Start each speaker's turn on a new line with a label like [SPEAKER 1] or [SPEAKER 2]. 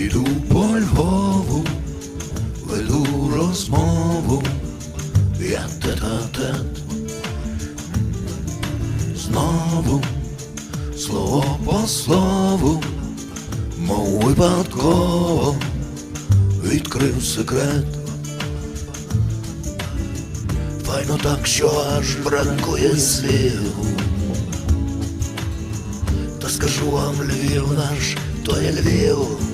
[SPEAKER 1] Іду по Львову, веду розмову, я тет-а-тет. Знову слово по слову, мов випадково відкрив секрет. Файно так, що аж бракує слів. Та скажу вам, Львів наш, то є Львів.